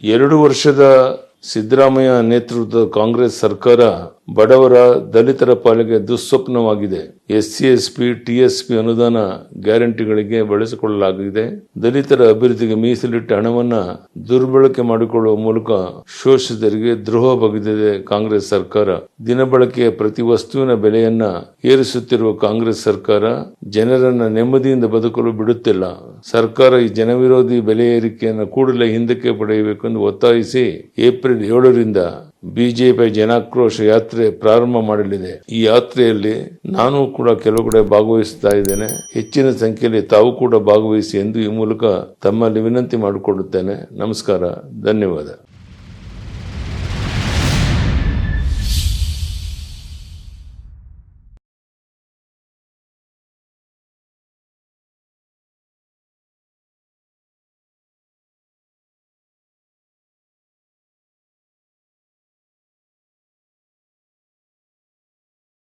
ಎರಡು ವರ್ಷದ ಸಿದ್ದರಾಮಯ್ಯ ನೇತೃತ್ವದ ಕಾಂಗ್ರೆಸ್ ಸರ್ಕಾರ ಬಡವರ ದಲಿತರ ಪಾಲಿಗೆ ದುಸ್ವಪ್ನವಾಗಿದೆ. ಎಸ್ಸಿ ಎಸ್ಪಿ ಟಿಎಸ್ಪಿ ಅನುದಾನ ಗ್ಯಾರಂಟಿಗಳಿಗೆ ಬಳಸಿಕೊಳ್ಳಲಾಗಿದೆ. ದಲಿತರ ಅಭಿವೃದ್ಧಿಗೆ ಮೀಸಲಿಟ್ಟ ಹಣವನ್ನ ದುರ್ಬಳಕೆ ಮಾಡಿಕೊಳ್ಳುವ ಮೂಲಕ ಶೋಷಿತರಿಗೆ ದ್ರೋಹ ಬಗೆದಿದೆ ಕಾಂಗ್ರೆಸ್ ಸರ್ಕಾರ. ದಿನಬಳಕೆಯ ಪ್ರತಿ ವಸ್ತುವಿನ ಬೆಲೆಯನ್ನ ಏರಿಸುತ್ತಿರುವ ಕಾಂಗ್ರೆಸ್ ಸರ್ಕಾರ ಜನರನ್ನ ನೆಮ್ಮದಿಯಿಂದ ಬದುಕಲು ಬಿಡುತ್ತಿಲ್ಲ. ಸರ್ಕಾರ ಈ ಜನವಿರೋಧಿ ಬೆಲೆ ಏರಿಕೆಯನ್ನು ಕೂಡಲೇ ಹಿಂದಕ್ಕೆ ಪಡೆಯಬೇಕು ಎಂದು ಒತ್ತಾಯಿಸಿ ಏಪ್ರಿಲ್ ಏಳರಿಂದ ಬಿಜೆಪಿ ಜನಾಕ್ರೋಶ ಯಾತ್ರೆ ಪ್ರಾರಂಭ ಮಾಡಲಿದೆ. ಈ ಯಾತ್ರೆಯಲ್ಲಿ ನಾನು ಕೂಡ ಕೆಲವು ಕಡೆ ಭಾಗವಹಿಸ್ತಾ ಇದ್ದೇನೆ. ಹೆಚ್ಚಿನ ಸಂಖ್ಯೆಯಲ್ಲಿ ತಾವು ಕೂಡ ಭಾಗವಹಿಸಿ ಎಂದು ಈ ಮೂಲಕ ತಮ್ಮಲ್ಲಿ ವಿನಂತಿ ಮಾಡಿಕೊಳ್ಳುತ್ತೇನೆ. ನಮಸ್ಕಾರ. ಧನ್ಯವಾದ.